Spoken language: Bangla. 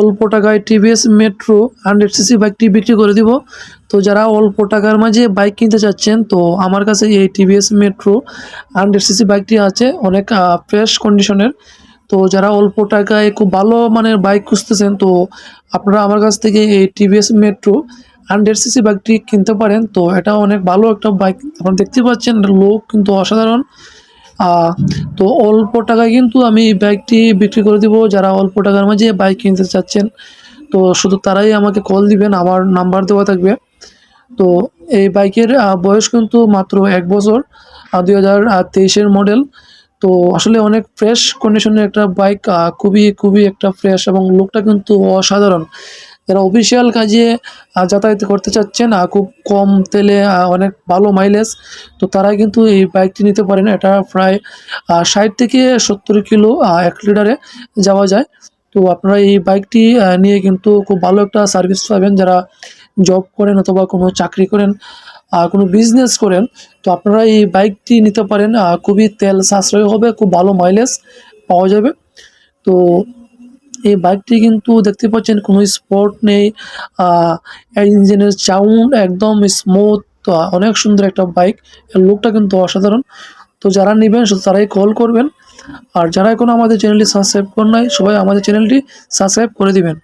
অল্প টাকায় টিভিএস মেট্রো হান্ড্রেড সিসি বাইকটি বিক্রি করে দিব। তো যারা অল্প টাকার মাঝে বাইক কিনতে চাচ্ছেন, তো আমার কাছে এই টিভিএস মেট্রো হান্ড্রেড সিসি বাইকটি আছে, অনেক ফ্রেশ কন্ডিশনের তো যারা অল্প টাকায় খুব ভালো মানের বাইক খুঁজতেছেন, তো আপনারা আমার কাছ থেকে এই টিভিএস মেট্রো হান্ড্রেড সিসি বাইকটি কিনতে পারেন। তো এটা অনেক ভালো একটা বাইক, আপনারা দেখতে পাচ্ছেন লোক কিন্তু অসাধারণ। তো অল্প টাকায় কিন্তু আমি এই বাইকটি বিক্রি করে দিব। যারা অল্প টাকার মাঝে বাইক কিনতে চাচ্ছেন, তো শুধু তারাই আমাকে কল দিবেন, আমার নাম্বার দেওয়া থাকবে। তো এই বাইকের বয়স কিন্তু মাত্র এক বছর দুই হাজার তেইশের মডেল তো আসলে অনেক ফ্রেশ কন্ডিশনের একটা বাইক খুবই খুবই একটা ফ্রেশ এবং লুকটা কিন্তু অসাধারণ। যারা অফিসিয়াল কাজে যাতায়াত করতে চাচ্ছেন খুব কম তেলে অনেক ভালো মাইলেজ তো তারা কিন্তু এই বাইকটি নিতে পারেন এটা প্রায় ষাট থেকে সত্তর কিলো এক লিটারে যাওয়া যায়। তো আপনারা এই বাইকটি নিয়ে কিন্তু খুব ভালো একটা সার্ভিস পাবেন। যারা জব করেন অথবা কোনো চাকরি করেন কোনো বিজনেস করেন, তো আপনারা এই বাইকটি নিতে পারেন। খুবই তেল সাশ্রয় হবে, খুব ভালো মাইলেজ পাওয়া যাবে। তো এই বাইকটি কিন্তু দেখতে পাচ্ছেন কোনো স্পট নেই। ইঞ্জিনের সাউন্ড একদম স্মুথ অনেক সুন্দর একটা বাইক। লুকটা কিন্তু অসাধারণ। তো যারা নেবেন তারাই কল করবেন। আর যারা এখনও আমাদের চ্যানেলটি সাবস্ক্রাইব করেন নাই, সবাই আমাদের চ্যানেলটি সাবস্ক্রাইব করে দিবেন।